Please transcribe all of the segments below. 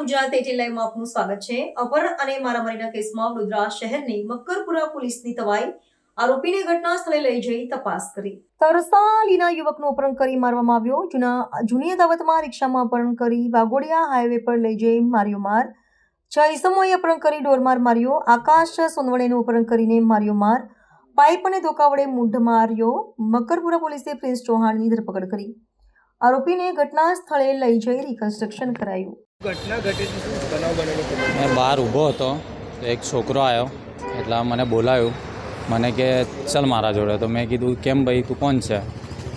Gujarat at લાઈવમાં આપનું સ્વાગત છે. અપહરણ અને મારામારીના કેસમાં વડોદરા શહેરની મક્કરપુરા પોલીસની તવાઈ આરોપીને ઘટના સ્થળે લઈ જઈ તપાસ કરી. તરસાલીના યુવકનું અપહરણ કરી મારવામાં આવ્યો. જૂના, જૂની અદાવતમાં રિક્ષામાં અપહરણ કરી વાઘોડિયા હાઈવે પર લઈ જઈ માર્યો માર. છ ઈસમોએ અપહરણ કરી ડોરમાર માર્યો. આકાશ સોનવણેનું અપહરણ કરીને માર્યો માર. પાઇપ અને ધોકા વડે મૂઢ માર્યો મકરપુરા પોલીસે પ્રિન્સ ચૌહાણની ધરપકડ કરી. આરોપીને ઘટના સ્થળે લઈ જઈ રિકન્સ્ટ્રક્શન કરાયું. મેં બહાર ઊભો હતો, તો એક છોકરો આવ્યો એટલે મને બોલાવ્યું મને કે, ચલ મારા જોડે. તો મેં કીધું, કેમ ભાઈ, તું કોણ છે?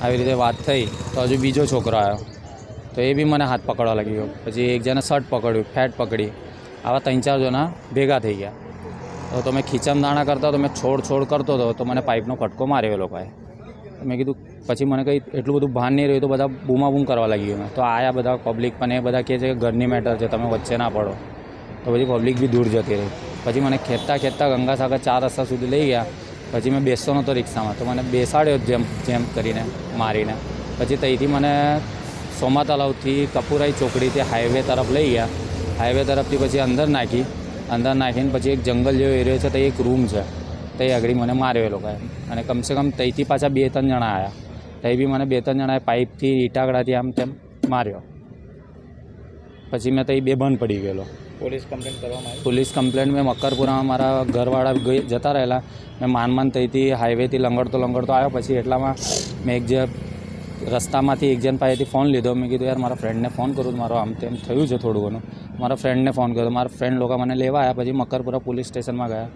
આવી રીતે વાત થઈ, તો હજુ બીજો છોકરો આવ્યો તો એ બી મને હાથ પકડવા લાગી ગયો પછી એક જણે શર્ટ પકડ્યું, ફેટ પકડી. આવા ત્રણ ચાર જણા ભેગા થઈ ગયા. તો તમે ખીચમ દાણા કરતા, તો મેં છોડ છોડ કરતો હતો, તો મને પાઇપનો ફટકો માર્યો એ લોકોએ. મેં કીધું, પછી મને કંઈ એટલું બધું ભાન નહીં રહ્યું તો બધા બૂમા બૂમ કરવા લાગી મેં તો આયા બધા પબ્લિક પણ એ બધા કહે છે કે ઘરની મેટર છે, તમે વચ્ચે ના પડો. તો પછી પબ્લિક બી દૂર જતી રહી. પછી મને ખેંચતા ખેંચતા ગંગાસાગર ચાર રસ્તા સુધી લઈ ગયા. પછી મેં બેસતો નહોતો રિક્ષામાં. તો મને બેસાડ્યો જેમ જેમ કરીને, મારીને. પછી ત્યાંથી મને સોમા તલાવથી કપુરાઈ ચોકડીથી હાઈવે તરફ લઈ ગયા. હાઈવે તરફથી પછી અંદર નાખી. અંદર નાખીને પછી એક જંગલ જેવો એરિયો છે, ત્યાં એક રૂમ છે. ત્યાં આગળ મને માર્યો એ લોકોએ. અને કમસે કમ ત્યાંથી પાછા બે ત્રણ જણા આવ્યા તઈ બી મને બે ત્રણ જણાએ પાઇપથી ઈટાકડાથી આમ તેમ માર્યો. પછી મેં બે બંધ પડી ગયેલો. પોલીસ કમ્પ્લેન કરવામાં આવી? પોલીસ કમ્પ્લેન મેં મકરપુરામાં મારા ઘરવાળા જતા રહેલા. મેં માન માન ત્યાંથી હાઈવેથી લંગડતો લંગડતો આવ્યો. પછી એટલામાં મેં એક જે રસ્તામાંથી એક જણ પાસેથી ફોન લીધો. મેં કીધું યાર મારા ફ્રેન્ડને ફોન કરું મારો આમ તેમ થયું છે થોડું ઘણું. મારા ફ્રેન્ડને ફોન કર્યો. મારા ફ્રેન્ડ લોકો મને લેવા આવ્યા પછી મકરપુરા પોલીસ સ્ટેશનમાં ગયા.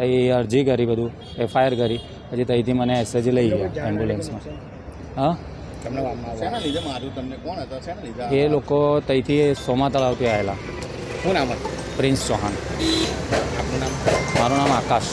ત્યાં અરજી કરી બધું એફઆઈઆર કરી પછી ત્યાંથી મને એસએજી લઈ ગયા એમ્બ્યુલન્સમાં હા? તમને શેના લીધે માર્યું તમને? કોણ હતા? શેના લીધે એ લોકો ત્યાંથી સોમા તળાવથી આવેલા શું નામ પ્રિન્સ ચૌહાણ. આપનું નામ? મારું નામ આકાશ.